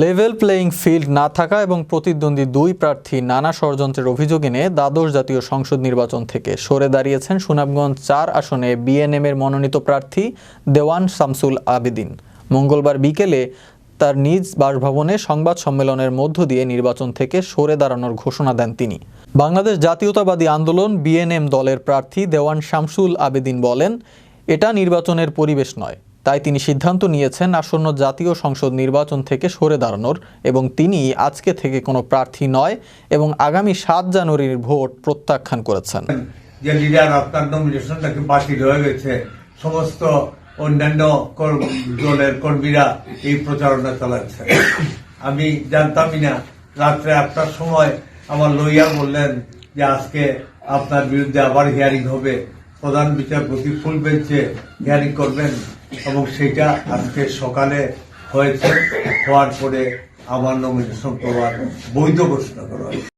Level playing field না থাকা এবং প্রতিদ্বন্দ্বী দুই প্রার্থী নানা ষড়যন্ত্রের অভিযোগ এনে দ্বাদশ জাতীয় সংসদ নির্বাচন থেকে সরে দাঁড়িয়েছেন সুনামগঞ্জ চার আসনে বিএনএম এর মনোনীত প্রার্থী দেওয়ান শামসুল আবেদিন। মঙ্গলবার বিকেলে তার নিজ বাসভবনে সংবাদ সম্মেলনের মধ্য দিয়ে নির্বাচন থেকে সরে দাঁড়ানোর ঘোষণা দেন তিনি। বাংলাদেশ জাতীয়তাবাদী আন্দোলন বিএনএম দলের প্রার্থী দেওয়ান শামসুল আবেদিন বলেন, এটা নির্বাচনের পরিবেশ নয়। তাই তিনি সিদ্ধান্ত নিয়েছেন আসন্ন জাতীয় সংসদ নির্বাচন থেকে সরে দাঁড়ানোর এবং তিনি আজকে থেকে কোনো প্রার্থী নয় এবং আগামী সাত জানুয়ারির ভোট প্রত্যাখ্যান করেছেন। যে লিডার আপনার হয়ে গেছে। সমস্ত অন্যান্য দলের কর্মীরা এই প্রচারণা চালাচ্ছে। আমি জানতামই না, রাত্রে একটার সময় আমার লইয়া বললেন যে আজকে আপনার বিরুদ্ধে আবার হিয়ারিং হবে। প্রধান বিচারপতি ফুল বেঞ্চে হিয়ারিং করবেন। এবং সেটা আজকে সকালে হয়েছে হওয়ার পরে আমার নমিনেশন প্রমাণ বৈধ ঘোষণা করা হয়েছে।